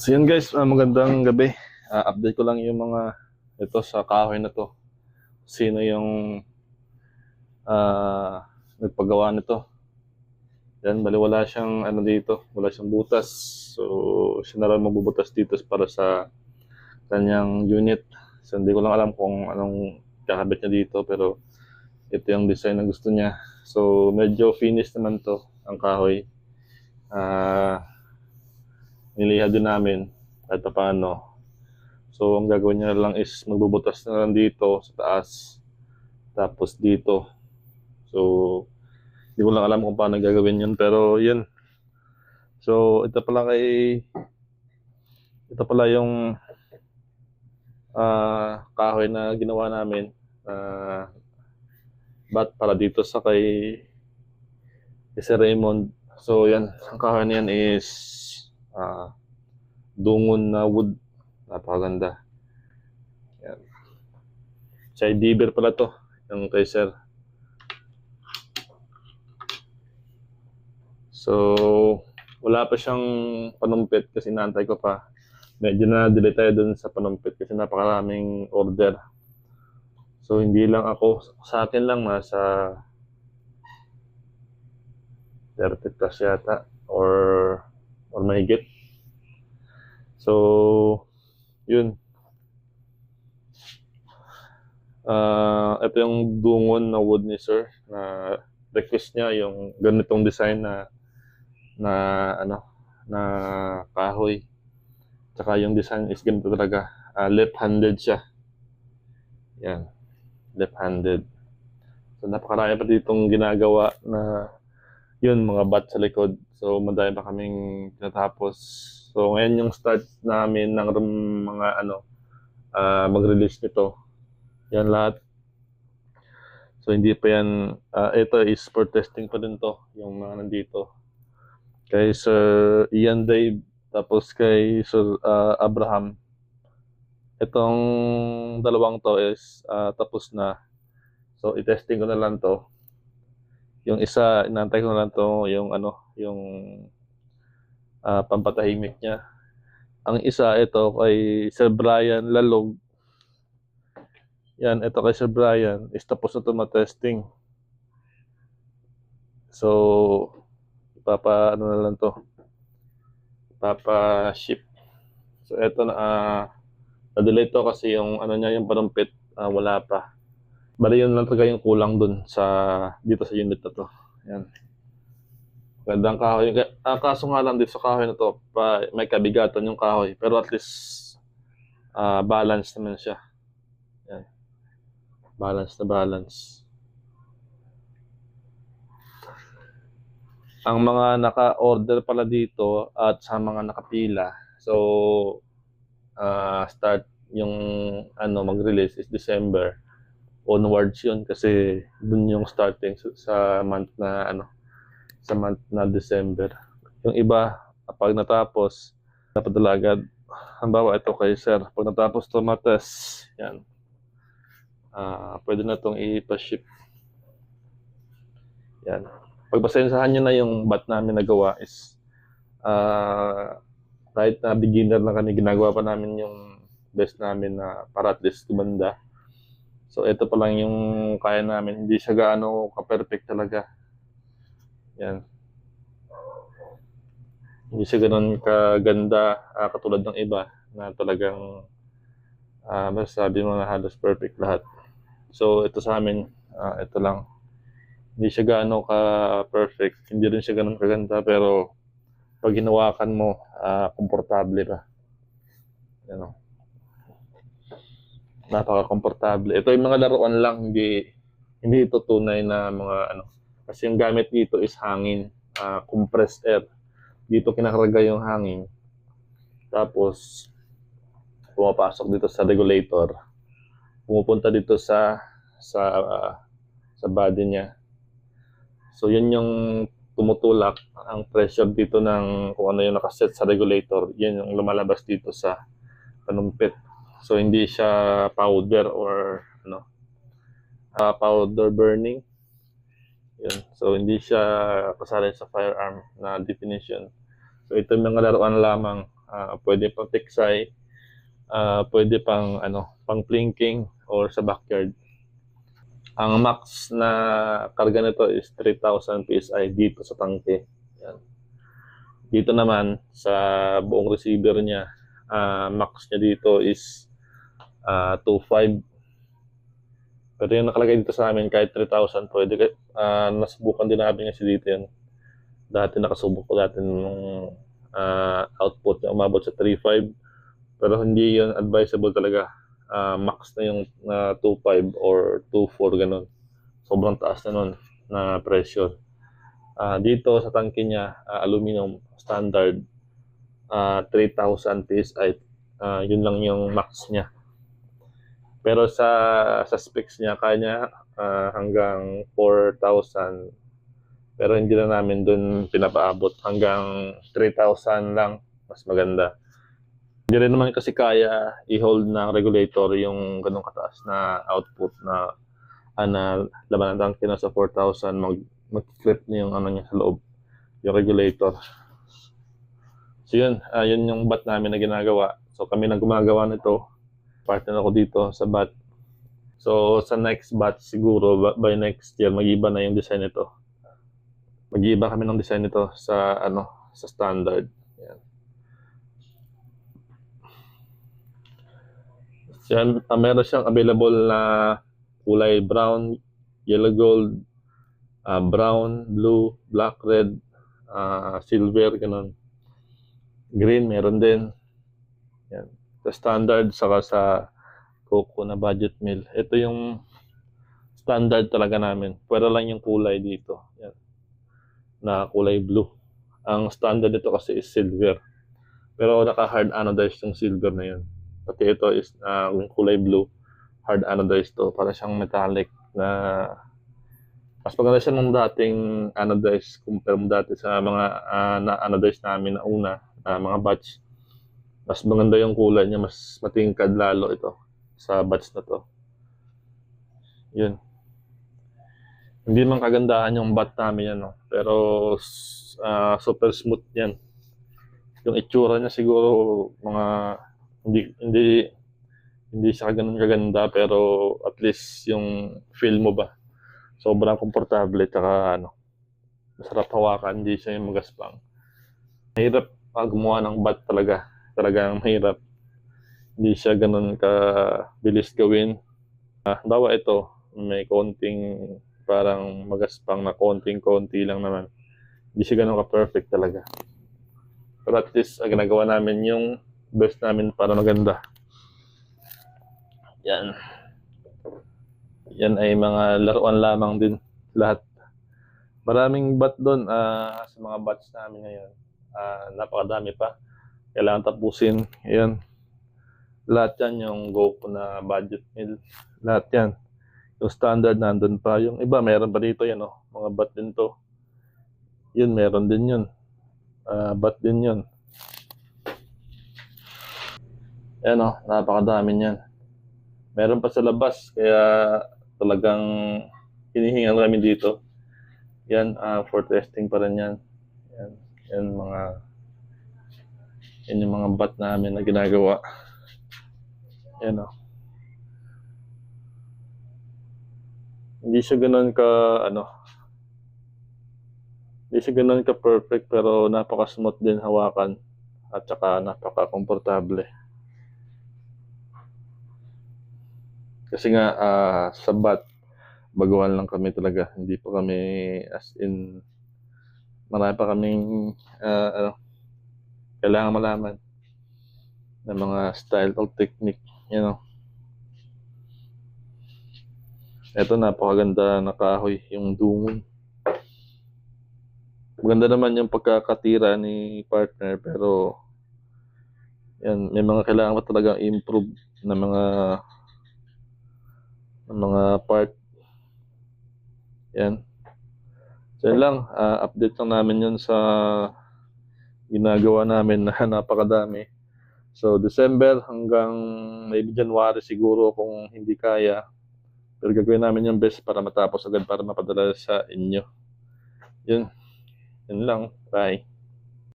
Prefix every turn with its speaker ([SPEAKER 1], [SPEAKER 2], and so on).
[SPEAKER 1] So yun guys, ah, magandang gabi. Ah, update ko lang yung mga ito sa kahoy na to. Sino yung ah, nagpagawa nito. Yan, bali wala siyang ano dito, wala siyang butas. So, siya na lang magbubutas dito para sa kanyang unit. So, hindi ko lang alam kung anong kakabit niya dito, pero ito yung design na gusto niya. So, medyo finish naman to, ang kahoy. Ah, niliha din namin kahit pa paano. So, ang gagawin niya lang is magbubutas na lang dito sa taas. Tapos dito. So, hindi ko lang alam kung paano gagawin yun. Pero, yun. So, ito pala kay... Ito pala yung ah kahoy na ginawa namin. Uh, bat para dito sa kay, kay Sir Raymond. So, yan. Ang kahoy na yan is ah dungon na wood. Napakaganda. Yan. Chai Diber pala to. Yung kay Sir. So, wala pa siyang panumpit kasi inaantay ko pa. Medyo na-delay tayo dun sa panumpit kasi napakaraming order. So, hindi lang ako, sa akin lang nasa 30 plus yata or or mahigit. So, yun. Ah, ito yung dungon na wood ni sir na request niya yung ganitong design na na ano na kahoy. Tsaka yung design is ganito talaga. Ah, left-handed siya. Yan. Left-handed. So napakarami pa ditong ginagawa na yun, mga bat sa likod. So madami pa kaming tinatapos. So ngayon yung start namin ng mga ano ah, mag-release nito. Yan lahat. So hindi pa yan, ah, ito is for testing pa din to, yung mga nandito. Kay Sir Ian Dave, tapos kay Sir ah, Abraham. Itong dalawang to is ah, tapos na. So i-testing ko na lang to. Yung isa, inantay ko lang to, yung ano, yung ah, pampatahimik niya. Ang isa, ito kay Sir Brian Lalog. Yan, ito kay Sir Brian, is tapos na ito ma-testing. So, ipapa, ano na lang to, ipapa ship. So, ito na, ah, na-delay to kasi yung, ano niya, yung panumpit, ah, wala pa. Bali yun lang talaga yung kulang dun sa, dito sa unit na to. Yan. Gandang kahoy. Ah, kaso nga lang dito sa kahoy na to, pa, may kabigatan yung kahoy. Pero at least, ah, balance naman siya. Yan. Balance na balance. Ang mga naka-order pala dito at sa mga nakapila. So, ah, start yung ano mag-release is December onwards yun kasi dun yung starting sa, month na ano sa month na December. Yung iba pag natapos napadala agad. Halimbawa ito kay sir, pag natapos to mates, yan. Ah, pwede na tong ipa-ship. Yan. Pagpasensahan nyo na yung bat namin nagawa is ah kahit na beginner lang kami, ginagawa pa namin yung best namin na para at least gumanda. So ito pa lang yung kaya namin. Hindi siya gaano ka-perfect talaga. Yan. Hindi siya ganun kaganda ah, katulad ng iba na talagang ah masasabi mo na halos perfect lahat. So ito sa amin, ah, ito lang. Hindi siya gaano ka-perfect. Hindi rin siya ganun kaganda pero pag hinawakan mo, ah, komportable ka. Ano? Napaka-komportable. Ito yung mga laruan lang, hindi hindi ito tunay na mga ano. Kasi yung gamit dito is hangin, ah, compressed air. Dito kinakarga yung hangin. Tapos pumapasok dito sa regulator. Pumupunta dito sa sa ah, sa body niya. So yun yung tumutulak ang pressure dito ng kung ano yung nakaset sa regulator. Yan yung lumalabas dito sa panumpit. So hindi siya powder or ano ah, powder burning. Yun. So hindi siya kasali sa firearm na definition. So ito yung mga laruan lamang Ah, pwede pang tiksay, ah, pwede pang ano, pang plinking or sa backyard. Ang max na karga nito is 3,000 PSI dito sa tangke. Yan. Dito naman sa buong receiver niya, ah, max niya dito is ah 2.5. Pero yung nakalagay dito sa amin kahit 3,000 pwede. Ah, nasubukan din namin kasi dito yan. Dati nakasubok ko dati nung ah, output na umabot sa 3.5. Pero hindi yun advisable talaga. Ah, max na yung na 2.5 or 2.4 ganun. Sobrang taas na nun na pressure. Ah, dito sa tangke niya, ah, aluminum standard, ah 3,000 PSI. Ah, yun lang yung max niya. Pero sa sa specs niya kanya ah, hanggang 4,000 pero hindi na namin dun pinapaabot hanggang 3,000 lang mas maganda. Hindi rin naman kasi kaya i-hold ng regulator yung ganong kataas na output na ana laman ng tangke na sa 4,000 mag mag-flip na yung ano niya sa loob yung regulator. So yun, ah, yun yung bat namin na ginagawa. So kami na gumagawa nito partner ako dito sa bat. So sa next batch siguro by next year mag-iba na yung design nito. Mag-iba kami ng design nito sa ano sa standard. Yan. Yan, ah, meron siyang available na kulay brown, yellow gold, ah, brown, blue, black, red, ah, silver, ganun. Green meron din. Yan sa standard saka sa Coco na budget meal. Ito yung standard talaga namin. Pwera lang yung kulay dito. Yan. Na kulay blue. Ang standard nito kasi is silver. Pero naka-hard anodized yung silver na yun. Pati ito is uh, yung kulay blue. Hard anodized to. Para siyang metallic na mas maganda siya nung dating anodized compare mo dati sa mga ah, na-anodized namin na una na mga batch mas maganda yung kulay niya, mas matingkad lalo ito sa batch na to. Yun. Hindi man kagandahan yung bat namin yan, no? pero ah, super smooth yan. Yung itsura niya siguro mga hindi hindi hindi siya ganun kaganda pero at least yung feel mo ba sobrang komportable tsaka ano masarap hawakan hindi siya yung magaspang mahirap pag ng bat talaga talagang mahirap. Hindi siya ganun ka bilis gawin. Ah, bawa ito, may konting parang magaspang na konting-konti lang naman. Hindi siya ganun ka-perfect talaga. Pero at least ah, ginagawa namin yung best namin para maganda. Yan. Yan ay mga laruan lamang din lahat. Maraming bat doon ah, sa mga bats namin ngayon. Ah, napakadami pa kailangan tapusin. Ayan. Lahat yan yung go na budget meal. Lahat yan. Yung standard nandun pa. Yung iba meron pa dito yan oh. Mga bat din to. Yun meron din yun. Ah, bat din yun. Ayan oh. Napakadami yan. Meron pa sa labas. Kaya talagang hinihingal kami dito. Yan. ah, for testing pa rin yan. Yan. Yan mga yan yung mga bat namin na ginagawa. Yan o. Hindi siya ganun ka, ano, hindi siya ganun ka perfect pero napaka smooth din hawakan at saka napaka komportable. Kasi nga ah, sa bat, baguhan lang kami talaga. Hindi pa kami as in marami pa kaming ah, ano, kailangan malaman ng mga style or technique, you know. Ito napakaganda na kahoy, yung dungon. Maganda naman yung pagkakatira ni partner pero yan, may mga kailangan pa talagang improve na mga na mga part. Yan. So yun lang, ah, update lang namin yun sa ginagawa namin na napakadami. So, December hanggang maybe January siguro kung hindi kaya. Pero gagawin namin yung best para matapos agad para mapadala sa inyo. Yun. Yun lang. Bye.